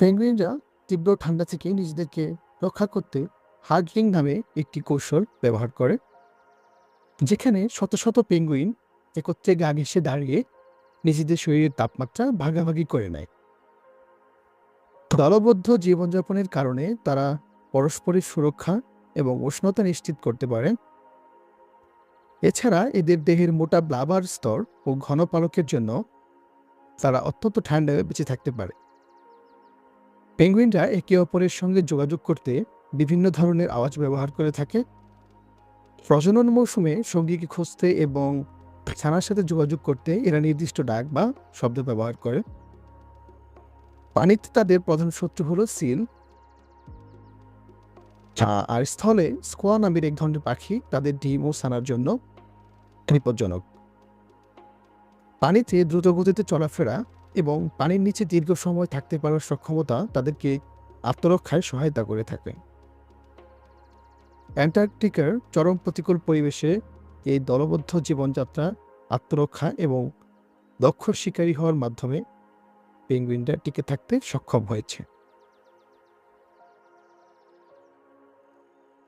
পেঙ্গুইনরা তীব্র ঠান্ডা থেকে নিজেদেরকে রক্ষা করতে হার্ডলিং নামে একটি কৌশল ব্যবহার করে, যেখানে শত শত পেঙ্গুইন একত্রে গা ঘেঁষে দাঁড়িয়ে নিজেদের শরীরের তাপমাত্রা ভাগাভাগি করে নেয়। দলবদ্ধ জীবনযাপনের কারণে তারা পরস্পরের সুরক্ষা এবং উষ্ণতা নিশ্চিত করতে পারে এছাড়া এদের দেহের মোটা ব্লাবার স্তর ও ঘন পালকের জন্য তারা অত্যন্ত ঠান্ডায় বেঁচে থাকতে পারে। পেঙ্গুইনরা একে অপরের সঙ্গে যোগাযোগ করতে বিভিন্ন ধরনের আওয়াজ ব্যবহার করে থাকে। প্রজনন মৌসুমে সঙ্গীকে খুঁজতে এবং ছানার সাথে যোগাযোগ করতে এরা নির্দিষ্ট ডাক বা শব্দ ব্যবহার করে। পানিতে তাদের প্রধান শত্রু হলো সিল। আর স্থলে স্কোয়া নামের এক ধরনের পাখি তাদের ডিম ও ছানার জন্য বিপজ্জনক। পানিতে দ্রুত গতিতে চলাফেরা এবং পানির নিচে দীর্ঘ সময় থাকতে পারার সক্ষমতা তাদেরকে আত্মরক্ষায় সহায়তা করে থাকে। অ্যান্টার্কটিকার চরম প্রতিকূল পরিবেশে এই দলবদ্ধ জীবনযাত্রা, আত্মরক্ষা এবং দক্ষ শিকারী হওয়ার মাধ্যমে পেঙ্গুইনরা টিকে থাকতে সক্ষম হয়েছে।